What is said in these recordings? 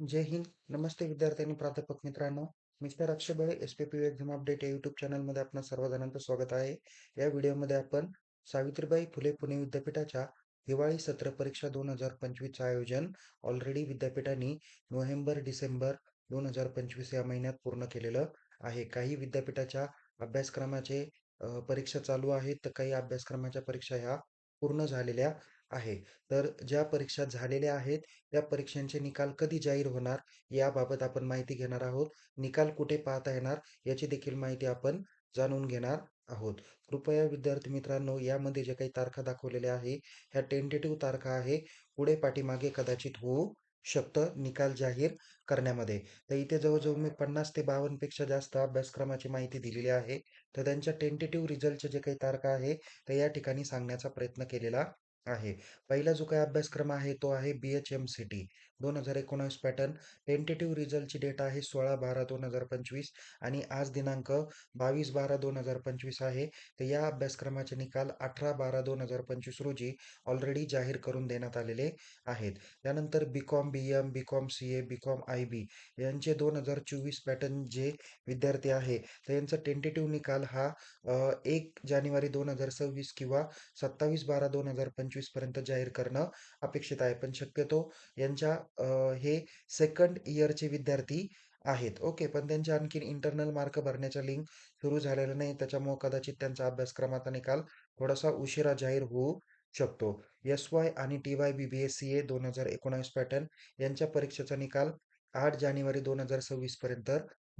जय हिंद. नमस्ते विद्यार्थी आणि प्राध्यापक मित्रांनो. Mister Akshay Bale S P P exam update या युट्यूब चॅनलमध्ये आपण सर्वजणांचं स्वागत आहे. या व्हिडिओमध्ये आपण सावित्रीबाई फुले पुणे विद्यापीठाच्या हिवाळी सत्र परीक्षा दोन हजार पंचवीसचं आयोजन ऑलरेडी विद्यापीठांनी नोव्हेंबर डिसेंबर दोन हजार पंचवीस या महिन्यात पूर्ण केलेलं आहे. काही विद्यापीठाच्या अभ्यासक्रमाचे परीक्षा चालू आहेत. तर काही अभ्यासक्रमाच्या परीक्षा ह्या पूर्ण झालेल्या आहे. तर ज्या परीक्षा झालेल्या आहेत त्या परीक्षांचे निकाल कधी जाहीर होणार याबाबत आपण माहिती घेणार आहोत. निकाल कुठे पाहता येणार याची देखील माहिती आपण जाणून घेणार आहोत. कृपया विद्यार्थी मित्रांनो यामध्ये जे काही तारखा दाखवलेल्या आहे ह्या टेंटेटिव्ह तारखा आहे. पुढे पाठीमागे कदाचित होऊ शकतं निकाल जाहीर करण्यामध्ये. तर इथे जवळजवळ मी पन्नास ते बावन्नपेक्षा जास्त अभ्यासक्रमाची माहिती दिलेली आहे. तर त्यांच्या टेंटेटिव्ह रिझल्टचे जे काही तारखा आहे तर या ठिकाणी सांगण्याचा प्रयत्न केलेला आहे. पहिला जो काही अभ्यासक्रम आहे तो आहे B H M C T दोन हजार एकोणावीस पॅटर्न टेंटेटिव्ह रिझल्टची डेट आहे सोळा बारा दोन हजार पंचवीस आणि आज दिनांक बावीस बारा दोन हजार पंचवीस आहे. तर या अभ्यासक्रमाचे निकाल अठरा बारा दोन हजार पंचवीस रोजी ऑलरेडी जाहीर करून देण्यात आलेले आहेत. त्यानंतर B com B M B com C A B com I B यांचे दोन हजार चोवीस पॅटर्न जे विद्यार्थी आहे तर यांचा टेंटेटिव्ह निकाल हा एक जानेवारी दोन हजार सव्वीस किंवा सत्तावीस बारा दोन हजार पंचवीसपर्यंत जाहीर करणं अपेक्षित आहे. पण शक्यतो यांच्या हे सेकंड इयरचे विद्यार्थी आहेत. ओके पण त्यांचे आणखीन इंटरनल मार्क भरण्याच्या लिंक सुरू झालेल्या नाही. त्याच्यामुळे कदाचित त्यांचा अभ्यासक्रमाचा निकाल थोडासा उशिरा जाहीर होऊ शकतो. एस वाय आणि T Y B B S C A दोन हजार एकोणावीस पॅटर्न यांच्या परीक्षेचा निकाल आठ जानेवारी दोन हजार सव्वीस पर्यंत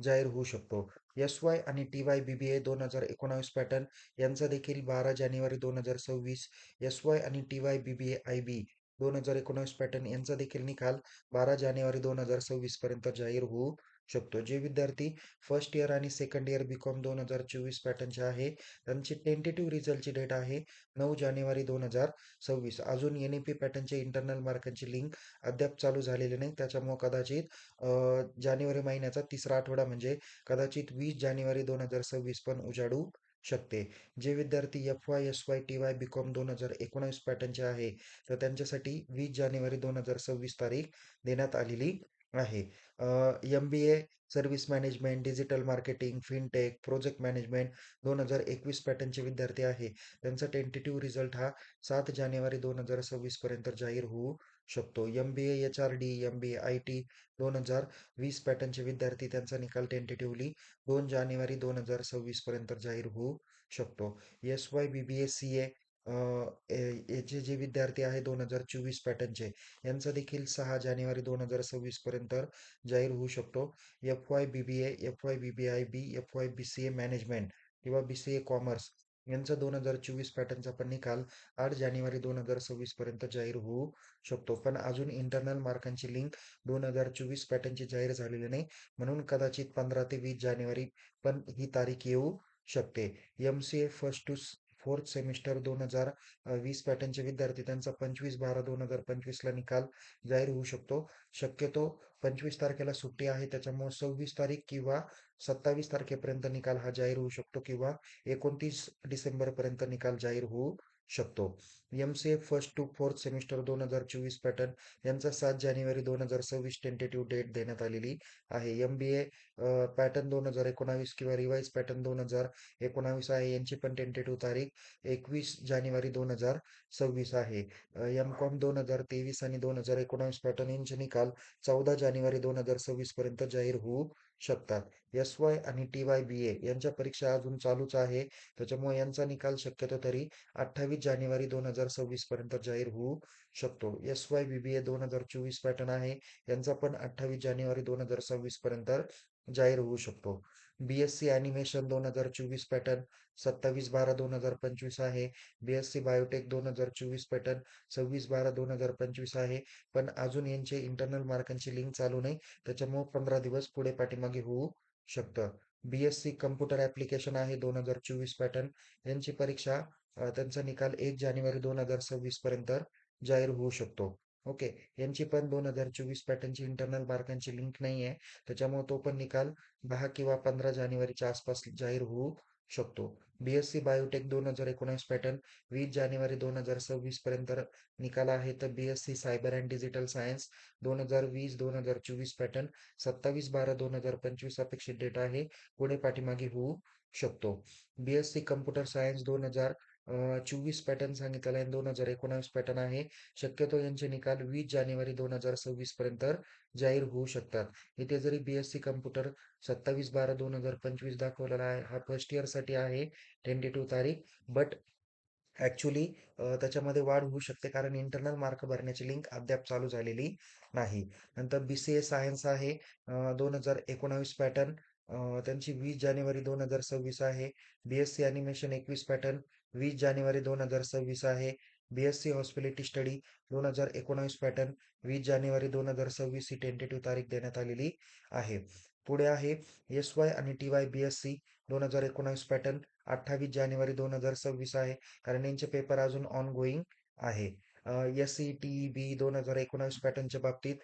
जाहीर होऊ शकतो. एस वाय आणि T Y B B A दोन हजार एकोणावीस पॅटर्न यांचा देखील बारा जानेवारी दोन हजार सव्वीस एस वाय आणि T Y B B A I B दोन हजार एकोणावीस पॅटर्न यांचा देखील निकाल बारा जानेवारी दोन हजार सव्वीस पर्यंत जाहीर होऊ शकतो. जे विद्यार्थी फर्स्ट इयर आणि सेकंड इयर बी कॉम दोन हजार चोवीस पॅटर्नचे आहे त्यांची टेंटेटिव्ह रिझल्टची डेट आहे नऊ जानेवारी दोन हजार सव्वीस. अजून एन ई पी पॅटर्नचे इंटरनल मार्कांची लिंक अद्याप चालू झालेली नाही त्याच्यामुळे कदाचित जानेवारी महिन्याचा तिसरा आठवडा म्हणजे कदाचित वीस जानेवारी दोन हजार सव्वीस पण उजाडू शकते. जे विद्यार्थी F Y S Y T Y B com दोन हजार एकोणावीस पॅटर्नचे आहे तर त्यांच्यासाठी वीस जानेवारी दोन हजार सव्वीस तारीख देण्यात आलेली आहे. M B A service management digital marketing fintech project management दोन हजार एकवीस पॅटर्नचे विद्यार्थी आहे. त्यांचा टेंटेटिव्ह रिझल्ट हा सात जानेवारी दोन हजार सव्वीसपर्यंत जाहीर होऊ शकतो. M B A H R D M B A I T दोन हजार वीस पॅटर्नचे विद्यार्थी त्यांचा निकाल टेंटेटिव्हली दोन जानेवारी दोन हजार सव्वीस पर्यंत जाहीर होऊ शकतो. S Y B B S C A याचे जे विद्यार्थी आहे दोन हजार चोवीस पॅटर्नचे यांचा देखील सहा जानेवारी दोन हजार सव्वीस पर्यंत जाहीर होऊ शकतो. F Y B B A F Y B B I B F Y B C A management किंवा बी सी ए कॉमर्स यांचा दोन हजार चोवीस पॅटर्नचा पण निकाल आठ जानेवारी दोन हजार सव्वीस पर्यंत जाहीर होऊ शकतो. पण अजून इंटरनल मार्कांची लिंक दोन हजार चोवीस पॅटर्नची जाहीर झालेली नाही. म्हणून कदाचित पंधरा ते वीस जानेवारी पण ही तारीख येऊ शकते. M C A first to fourth semester दोन हजार वीस पॅटर्नचे विद्यार्थी त्यांचा पंचवीस बारा दोन हजार पंचवीसला निकाल जाहीर होऊ शकतो. शक्यतो पंचवीस तारखेला सुट्टी आहे त्याच्यामुळे सव्वीस तारीख किंवा सत्तावीस तारखेपर्यंत निकाल हा जाहीर होऊ शकतो किंवा एकोणतीस डिसेंबरपर्यंत निकाल जाहीर होऊ शकतो. M C A first to fourth semester दोन हजार चोवीस पॅटर्न यांचा सात जानेवारी दोन हजार सव्वीस टेंटेटिव्ह डेट देण्यात आलेली आहे. एम बी ए पॅटर्न दोन हजार एकोणावीस किंवा रिवाईज पॅटर्न दोन हजार एकोणावीस आहे. यांची पण टेंटेटिव्ह तारीख एकवीस जानेवारी दोन हजार सव्वीस आहे. एम कॉम दोन हजार तेवीस आणि दोन हजार एकोणावीस पॅटर्न यांचे निकाल चौदा जानेवारी दोन हजार सव्वीस पर्यंत जाहीर होऊ शकतात. एस वाय आणि टी वाय बी ए यांच्या परीक्षा अजून चालूच आहे. त्याच्यामुळे यांचा निकाल शक्यतो तरी अठ्ठावीस जानेवारी दोन हजार सव्वीस पर्यंत जाहीर होऊ शकतो. S Y B B A दोन हजार चोवीस पॅटर्न आहे. यांचा पण अठ्ठावीस जानेवारी दोन हजार सव्वीस पर्यंत जाहीर होऊ शकतो. बी एस सी ॲनिमेशन दोन हजार चोवीस पॅटर्न सत्तावीस बारा दोन हजार पंचवीस आहे. बी एस सी बायोटेक दोन हजार चोवीस पॅटर्न सव्वीस बारा दोन हजार पंचवीस आहे. पण अजून यांचे इंटरनल मार्कांची लिंक चालू नाही. त्याच्यामुळे पंधरा दिवस पुढे पाठीमागे होऊ शकतं. B S C computer application आहे दोन हजार चोवीस पॅटर्न यांची परीक्षा त्यांचा निकाल एक जानेवारी दोन हजार सव्वीस पर्यंत जाहीर होऊ शकतो. ओके. यांची पण दोन हजार चोवीस पॅटर्नची इंटरनल मार्कांची लिंक नाही आहे त्याच्यामुळे तो पण निकाल दहा किंवा पंधरा जानेवारीच्या आसपास जाहीर होऊ शकतो. बी एस सी बायोटेक दोन हजार एकोणीस पॅटर्न वीस जानेवारी दोन हजार सव्वीस पर्यंत निकाल आहे. तर B S C cyber and digital science दोन हजार वीस दोन हजार चोवीस पॅटर्न सत्तावीस बारा दोन हजार पंचवीस अपेक्षित डेटा आहे. पुढे पाठीमागे होऊ शकतो. B S C computer science दोन हजार चोवीस पॅटर्न सांगितलेला आहे दोन हजार एकोणावीस पॅटर्न आहे. शक्यतो यांचे निकाल वीस जानेवारी दोन हजार सव्वीस पर्यंत जाहीर होऊ शकतात. इथे जरी बी एस सी कम्प्युटर सत्तावीस बारा दोन हजार पंचवीस दाखवलेला आहे हा फर्स्ट इयरसाठी आहे टेंटेटिव्ह तारीख. बट ॲक्च्युली त्याच्यामध्ये वाढ होऊ शकते कारण इंटरनल मार्क भरण्याची लिंक अद्याप चालू झालेली नाही. नंतर बी सी ए सायन्स आहे. दोन हजार एकोणावीस पॅटर्न त्यांची वीस जानेवारी दोन हजार सव्वीस आहे. बी एस सी ॲनिमेशन एकवीस पॅटर्न वीस जानेवारी दोन हजार सव्वीस आहे. B S C hospitality study दोन हजार एकोणावीस पॅटर्न वीस जानेवारी दोन हजार सव्वीस ही टेंटेटिव्ह तारीख देण्यात आलेली आहे. पुढे आहे एस वाय आणि T Y B S C दोन हजार एकोणावीस पॅटर्न अठ्ठावीस जानेवारी दोन हजार सव्वीस आहे. कारण यांचे पेपर अजून ऑन गोईंग आहे. एस सी टी बी दोन हजार एकोणावीस पॅटर्नच्या बाबतीत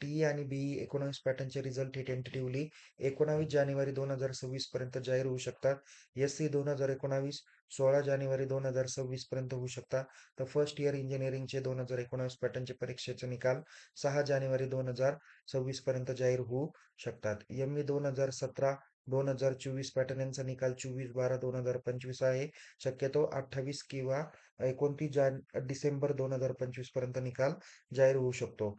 टी आणि बी एकोणावीस पॅटर्नचे रिझल्ट हे टेंटेटिव्हली एकोणावीस जानेवारी दोन हजार सव्वीस पर्यंत जाहीर होऊ शकतात. एस सी दोन हजार एकोणावीस सोळा जानेवारी दोन हजार सव्वीस पर्यंत होऊ शकतात तर फर्स्ट इयर इंजिनिअरिंगचे दोन हजार एकोणावीस पॅटर्नचे परीक्षेचे निकाल सहा जानेवारी दोन हजार सव्वीस पर्यंत जाहीर होऊ शकतात. एम ई दोन हजार सतरा दोन हजार चोवीस पॅटर्न यांचा निकाल चोवीस बारा दोन हजार पंचवीस आहे. शक्यतो अठ्ठावीस किंवा एकोणतीस जान डिसेंबर दोन हजार पंचवीसपर्यंत निकाल जाहीर होऊ शकतो.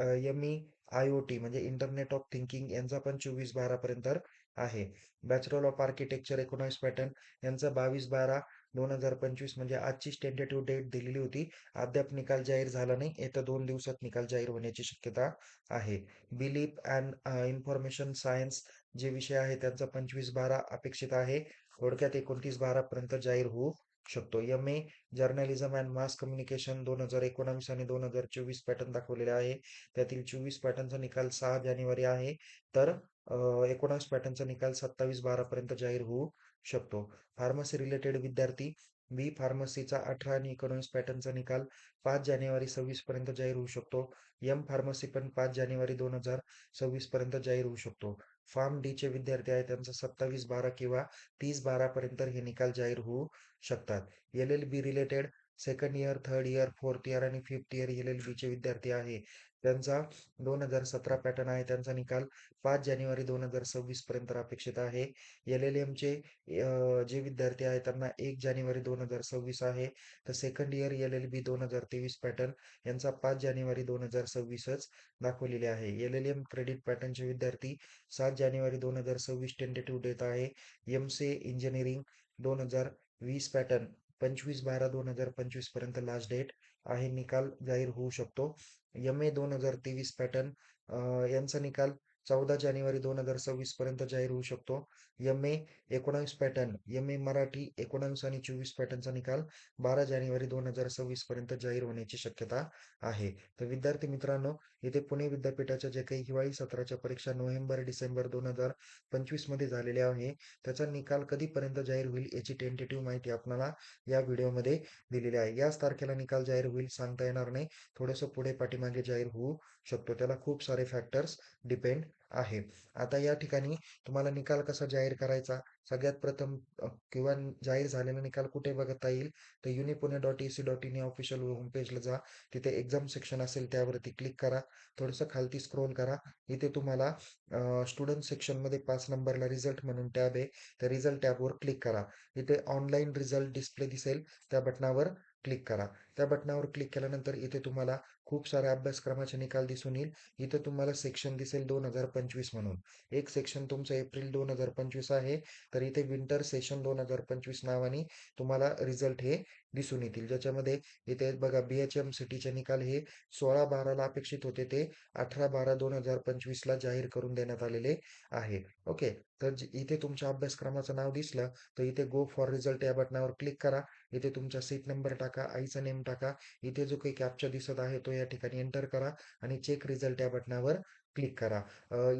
M E I O T म्हणजे इंटरनेट ऑफ थिंकिंग यांचा पण चोवीस बारा पर्यंत आहे. बॅचलर ऑफ आर्किटेक्चर एकोणावीस पॅटर्न यांचा बावीस बारा दोन हजार पंचवीस म्हणजे आजची टेंटेटिव्ह डेट दिलेली होती. अद्याप निकाल जाहीर झाला नाही. येत्या दोन दिवसात निकाल जाहीर होण्याची शक्यता आहे. बिलीप अँड इन्फॉर्मेशन सायन्स जे विषय आहे त्यांचा पंचवीस बारा अपेक्षित आहे. थोडक्यात एकोणतीस बारा पर्यंत जाहीर होऊ शकतो. M A journalism and mass communication दोन हजार एकोणावीस आणि दोन हजार चोवीस पॅटर्न दाखवलेले आहे. त्यातील चोवीस पॅटर्नचा निकाल सहा जानेवारी आहे. तर uh, एकोणावीस पॅटर्नचा निकाल सत्तावीस बारा पर्यंत जाहीर होऊ शकतो. फार्मसी रिलेटेड विद्यार्थी बी फार्मसीचा अठरा आणि एकोणवीस पॅटर्नचा निकाल पाच जानेवारी सव्वीस पर्यंत जाहीर होऊ शकतो. एम फार्मसी पण पाच जानेवारी दोन हजार सव्वीस पर्यंत जाहीर होऊ शकतो. फार्म डी चे विद्यार्थी आहेत त्यांचा सत्तावीस बारा किंवा तीस बारा पर्यंत हे निकाल जाहीर होऊ शकतात. L L B related second year third year fourth year आणि फिफ्थ इयर एल एल बीचे विद्यार्थी आहे. त्यांचा दोन हजार सतरा पॅटर्न आहे. त्यांचा निकाल पाच जानेवारी दोन हजार सव्वीस पर्यंत अपेक्षित आहे. एल एल एमचे जे विद्यार्थी आहेत त्यांना एक जानेवारी दोन हजार सव्वीस आहे. तर second year L L B दोन हजार तेवीस पॅटर्न यांचा पाच जानेवारी दोन हजार सव्वीसच दाखवलेले आहे. एल एल एम क्रेडिट पॅटर्नचे विद्यार्थी सात जानेवारी दोन हजार सव्वीस टेंटेटिव्ह डेट आहे. एम सी इंजिनिअरिंग दोन हजार वीस पॅटर्न पंचवीस बारा दोन हजार पंचवीसपर्यंत लास्ट डेट आहे. निकाल जाहीर होऊ शकतो. एम ए दोन हजार तेवीस पॅटर्न यांचा निकाल चौदा जानेवारी दोन हजार सव्वीस पर्यंत जाहीर होऊ शकतो. एम ए एकोणावीस पॅटर्न एम ए मराठी एकोणावीस आणि चोवीस पॅटर्नचा निकाल बारा जानेवारी दोन हजार सव्वीस पर्यंत जाहीर होण्याची शक्यता आहे. तर विद्यार्थी मित्रांनो इथे पुणे विद्यापीठाच्या जे काही हिवाळी सत्राच्या परीक्षा नोव्हेंबर डिसेंबर दोन हजार पंचवीसमध्ये झालेल्या आहे त्याचा निकाल कधीपर्यंत जाहीर होईल याची टेंटेटिव्ह माहिती आपल्याला या व्हिडिओमध्ये दिलेली आहे. याच तारखेला निकाल जाहीर होईल सांगता येणार नाही. थोडंसं पुढे पाठीमागे जाहीर होऊ शकतो. त्याला खूप सारे फॅक्टर्स डिपेंड आहे. आता या ठिकाणी तुम्हाला निकाल कसा जाहीर करायचा? सगळ्यात प्रथम किंवा जाहीर झालेला निकाल कुठे बघता येईल? तर unipune dot E C dot in या ऑफिशियल होम पेजला जा. तिथे एक्झाम सेक्शन असेल त्यावरती क्लिक करा. थोडंसं खालती स्क्रोल करा. इथे तुम्हाला स्टुडंट सेक्शनमध्ये पाच नंबरला रिझल्ट म्हणून टॅब आहे. त्या रिझल्ट टॅबवर क्लिक करा. इथे ऑनलाईन रिझल्ट डिस्प्ले दिसेल. त्या बटनावर क्लिक करा. त्या बटनावर क्लिक केल्यानंतर इथे तुम्हाला खूप साऱ्या अभ्यासक्रमाचे निकाल दिसून येईल. इथे तुम्हाला सेक्शन दिसेल दोन हजार पंचवीस म्हणून. एक सेक्शन तुमचं एप्रिल दोन हजार पंचवीस आहे. तर इथे विंटर सेशन दोन हजार पंचवीस नावाने तुम्हाला रिझल्ट हे दिसून येतील. ज्याच्यामध्ये इथे बघा बी एच एम सिटीचे निकाल हे सोळा बाराला अपेक्षित होते ते अठरा बारा दोन हजार पंचवीसला जाहीर करून देण्यात आलेले आहे. ओके? तर इथे तुमच्या अभ्यासक्रमाचं नाव दिसलं तर इथे गो फॉर रिझल्ट या बटनावर क्लिक करा. इथे तुमचा सीट नंबर टाका. आईचा नेम करून टाका. इथे जो काही कॅप्चा दिसत आहे तो या ठिकाणी एंटर करा आणि चेक रिझल्ट या बटनावर क्लिक करा.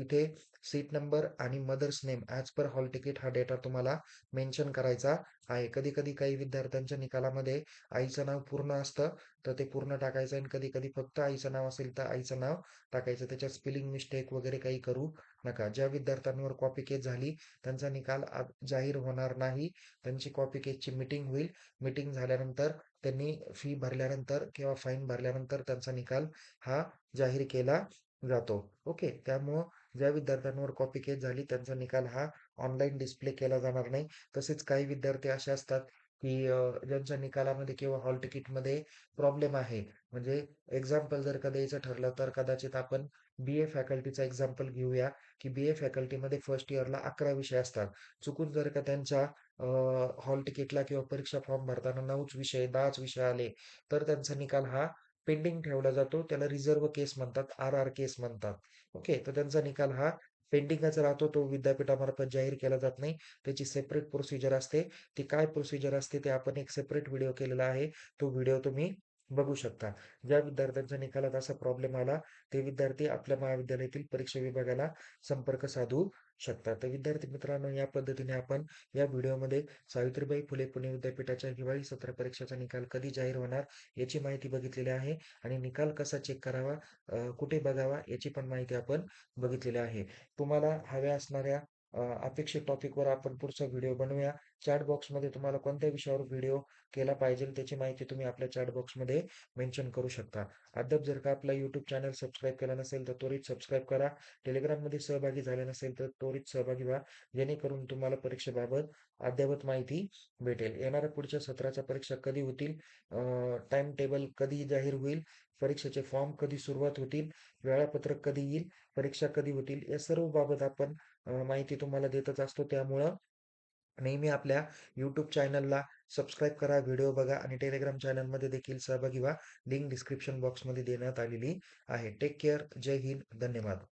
इथे सीट नंबर आणि mother's name as per hall ticket हा डेटा तुम्हाला मेन्शन करायचा आहे. कधी-कधी काही विद्यार्थ्यांच्या निकालामध्ये आईचं नाव पूर्ण असतं, तर ते पूर्ण टाकायचं आणि कधी-कधी फक्त आईचं नाव असेल तर आईचं नाव टाकायचं. त्याच्यात स्पेलिंग मिस्टेक वगैरे काही करू नका. ज्या विद्यार्थ्यांवर कॉपी केस झाली त्यांचा निकाल जाहीर होणार नाही. त्यांची कॉपी केसची मीटिंग होईल. मीटिंग झाल्यानंतर त्यांनी फी भरल्यानंतर किंवा फाईन भरल्यानंतर त्यांचा निकाल हा जाहीर केला जातो. ओके. त्यामुळं ज्या विद्यार्थ्यांवर कॉपी केस झाली त्यांचा निकाल हा ऑनलाईन डिस्प्ले केला जाणार नाही. तसेच काही विद्यार्थी असे असतात, की ज्यांच्या निकालामध्ये किंवा हॉल तिकीटमध्ये प्रॉब्लेम आहे. म्हणजे एक्झाम्पल जर का द्यायचं ठरलं तर कदाचित आपण बी-ए फॅकल्टीचा एक्झाम्पल घेऊया, की बी-ए फॅकल्टीमध्ये फर्स्ट इयरला 11 विषय असतात. चुकून जर का त्यांच्या हॉल तिकीटला किंवा परीक्षा फॉर्म भरताना नऊच विषय, 10च विषय आले, तर त्यांचा निकाल हा पेंडिंग ठेवला जातो. त्याला रिझर्व्ह केस म्हणतात, आर-आर केस म्हणतात. ओके. तर त्यांचा निकाल हा पेंडिंगच राहतो. तो विद्यापीठामार्फत जाहीर केला जात नाही. त्याची सेपरेट प्रोसिजर असते. ती काय प्रोसिजर असते ते आपण एक सेपरेट व्हिडिओ केलेला आहे. तो व्हिडिओ तुम्ही बघू शकता. ज्या विद्यार्थ्यांच्या निकालात असा प्रॉब्लेम आला, ते विद्यार्थी आपल्या महाविद्यालयातील परीक्षा विभागाला संपर्क साधू शकतात. तर विद्यार्थी मित्रांनो, या पद्धतीने आपण या व्हिडिओमध्ये सावित्रीबाई फुले पुणे विद्यापीठाच्या हिवाळी सत्र परीक्षेचा निकाल कधी जाहीर होणार याची माहिती बघितलेली आहे आणि निकाल कसा चेक करावा, कुठे बघावा याची पण माहिती आपण बघितलेली आहे. तुम्हाला हव्या असणाऱ्या अपेक्षित टॉपिकवर आपण पुढचा व्हिडिओ बनवूया. चॅट बॉक्समध्ये तुम्हाला कोणत्या विषयावर व्हिडिओ केला पाहिजे त्याची माहिती तुम्ही आपल्या चॅट बॉक्समध्ये मेन्शन करू शकता. अद्याप जर का आपला यूट्यूब चॅनल सबस्क्राईब केला नसेल तर त्वरित सबस्क्राईब करा. टेलिग्राममध्ये सहभागी झाले नसेल तर त्वरित सहभागी व्हा. जेणेकरून तुम्हाला परीक्षेबाबत अद्ययावत माहिती भेटेल. येणाऱ्या पुढच्या सत्राच्या परीक्षा कधी होतील, टाइम टेबल कधी जाहीर होईल, परीक्षेचे फॉर्म कधी सुरुवात होतील, वेळापत्रक कधी येईल, परीक्षा कधी होतील, या सर्व बाबत आपण माहिती तुम्हाला देतच असतो. त्यामुळं नेहमी आपल्या यूट्यूब चॅनलला सबस्क्राईब करा, व्हिडिओ बघा आणि टेलिग्राम चॅनलमध्ये देखील सहभागी व्हा. लिंक डिस्क्रिप्शन बॉक्समध्ये देण्यात आलेली आहे. Take care. जय हिंद. धन्यवाद.